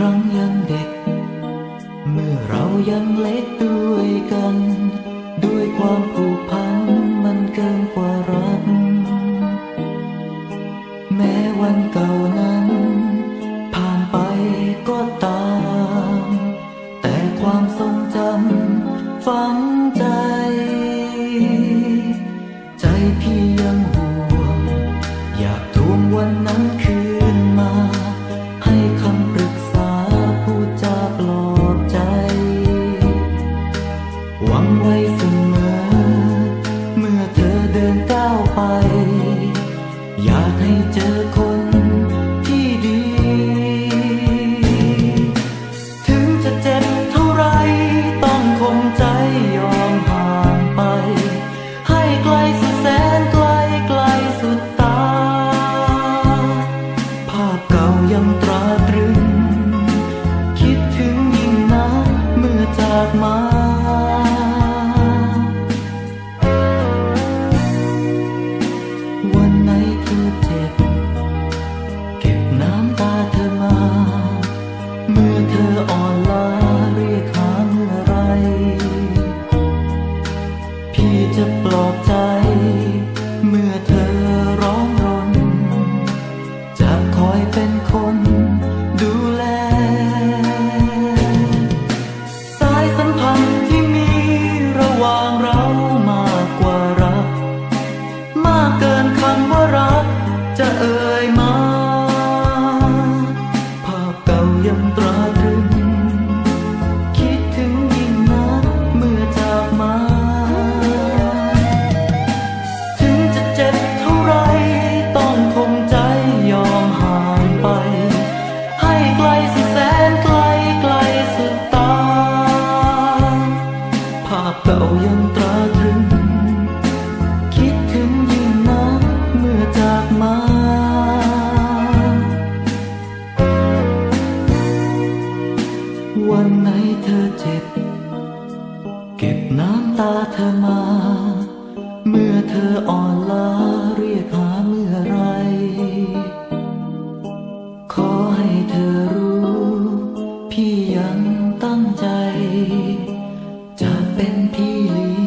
รั้งยังเด็ก เมื่อเรายังเล็กด้วยกัน ด้วยความผูกพันมันเกินกว่ารัก แม้วันเก่านั้น ผ่านไปก็ตาม อยากให้เจอคนที่ดี ถึงจะเจ็บเท่าไรต้องคงใจยอมห่างไป ให้ไกลสุดแสนไกลไกลสุดตา ภาพเก่ายังตราตรึง คิดถึงยิ่งนักเมื่อจากมา วันไหนเธอเจ็บ เก็บน้ำตาเธอมา เมื่อเธออ่อนล้าเรียกหาเมื่อไร ขอให้เธอรู้ พี่ยังตั้งใจ จะเป็นพี่เลี้